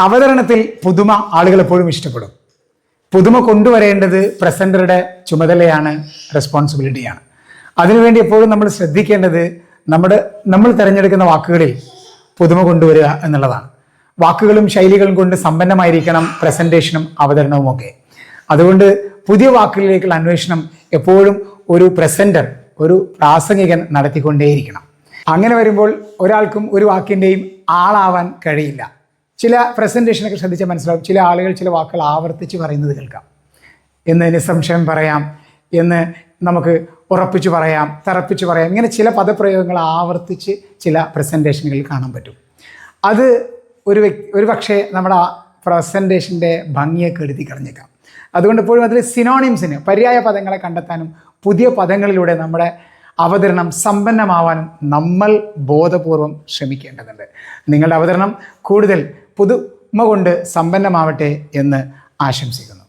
അവതരണത്തിൽ പുതുമ ആളുകൾ എപ്പോഴും ഇഷ്ടപ്പെടും. പുതുമ കൊണ്ടുവരേണ്ടത് പ്രസന്ററുടെ ചുമതലയാണ് റെസ്പോൺസിബിലിറ്റിയാണ് അതിനുവേണ്ടി എപ്പോഴും നമ്മൾ ശ്രദ്ധിക്കേണ്ടത് നമ്മുടെ നമ്മൾ തിരഞ്ഞെടുക്കുന്ന വാക്കുകളിൽ പുതുമ കൊണ്ടുവരിക എന്നുള്ളതാണ്. വാക്കുകളും ശൈലികളും കൊണ്ട് സമ്പന്നമായിരിക്കണം പ്രസന്റേഷനും അവതരണവും ഒക്കെ. അതുകൊണ്ട് പുതിയ വാക്കുകളിലേക്കുള്ള അന്വേഷണം എപ്പോഴും ഒരു പ്രസന്റർ ഒരു പ്രാസംഗികൻ നടത്തിക്കൊണ്ടേയിരിക്കണം. അങ്ങനെ വരുമ്പോൾ ഒരാൾക്കും ഒരു വാക്കിന്റെയും ആളാവാൻ കഴിയില്ല. ചില പ്രസന്റേഷനൊക്കെ ശ്രദ്ധിച്ചാൽ മനസ്സിലാവും. ചില ആളുകൾ ചില വാക്കുകൾ ആവർത്തിച്ച് പറയുന്നത് കേൾക്കാം. എന്ന് നിസ്സംശയം പറയാം. എന്ന് നമുക്ക് ഉറപ്പിച്ച് പറയാം തറപ്പിച്ച് പറയാം. ഇങ്ങനെ ചില പദപ്രയോഗങ്ങൾ ആവർത്തിച്ച് ചില പ്രസന്റേഷനുകളിൽ കാണാൻ പറ്റും. അത് ഒരു വ്യക്തി ഒരു പക്ഷേ നമ്മുടെ ആ പ്രസന്റേഷന്റെ ഭംഗിയെ കെടുത്തി കളഞ്ഞേക്കാം. അതുകൊണ്ട് ഇപ്പോഴും അതിൽ സിനോണിംസിന് പര്യായ പദങ്ങളെ കണ്ടെത്താനും പുതിയ പദങ്ങളിലൂടെ നമ്മുടെ അവതരണം സമ്പന്നമാവാനും നമ്മൾ ബോധപൂർവം ശ്രമിക്കേണ്ടതുണ്ട്. നിങ്ങളുടെ അവതരണം കൂടുതൽ പുതുമ കൊണ്ട് സമ്പന്നമാവട്ടെ എന്ന് ആശംസിക്കുന്നു.